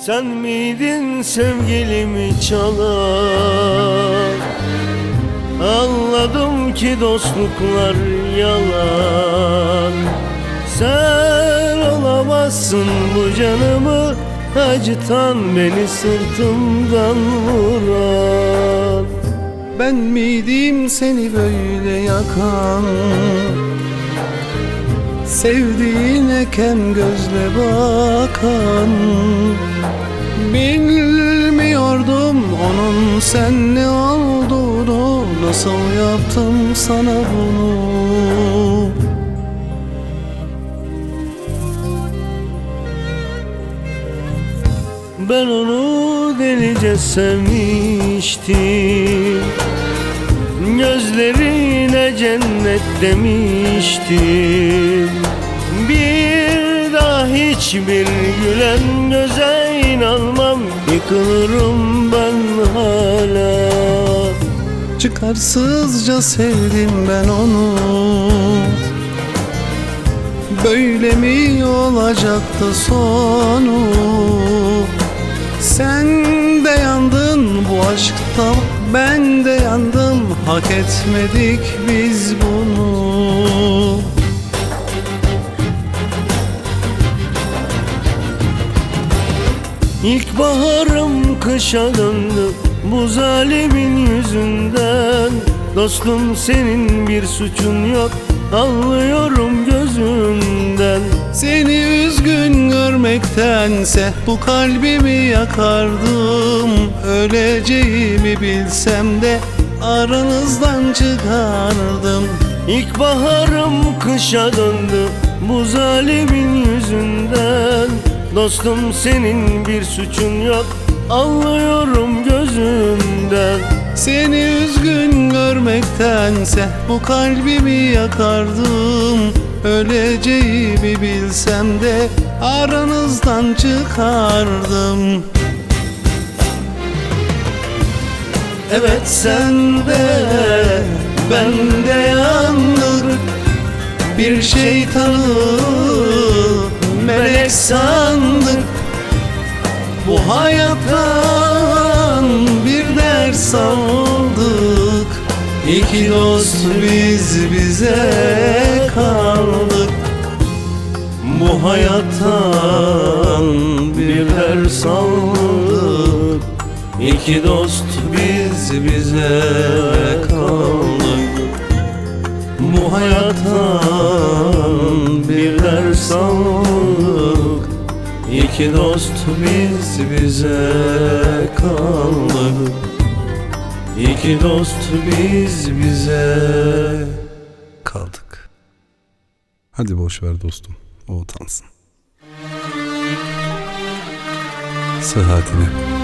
Sen miydin sevgilimi çalan? Anladım ki dostluklar yalan. Sen olamazsın bu canımı acıtan Beni sırtımdan vuran. Ben miydim seni böyle yakan Sevdiğine kem gözle bakan. Bilmiyordum onun sen ne olduğunu Nasıl yaptım sana bunu. Ben onu delice sevmiştim Gözlerine cennet demiştim. Bir daha hiçbir gülen göze inanmam. Yıkılırım ben hala. Çıkarsızca sevdim ben onu. Böyle mi olacaktı sonu? Sen de yandın bu aşkta Ben de yandım hak etmedik biz bunu. İlkbaharım kışa döndü bu zalimin yüzünden. Dostum senin bir suçun yok anlıyorum gözünden Seni üzgün görmektense bu kalbimi yakardım. Öleceğimi bilsem de aranızdan çıkardım. İlkbaharım kışa döndü bu zalimin yüzünden. Dostum senin bir suçun yok anlıyorum gözünden Seni üzgün görmektense bu kalbimi yakardım. Öleceğimi bilsem de aranızdan çıkardım Evet sen de ben de yandık Bir şeytanı melek sandık Bu hayattan bir ders aldık. İki dost biz bize kaldık. Bu hayattan bir ders aldık. İki dost biz bize kaldık Bu hayattan bir ders aldık İki dost biz bize kaldık İki dost biz bize kaldık Hadi boş ver dostum. O utansın. Sıhhatine.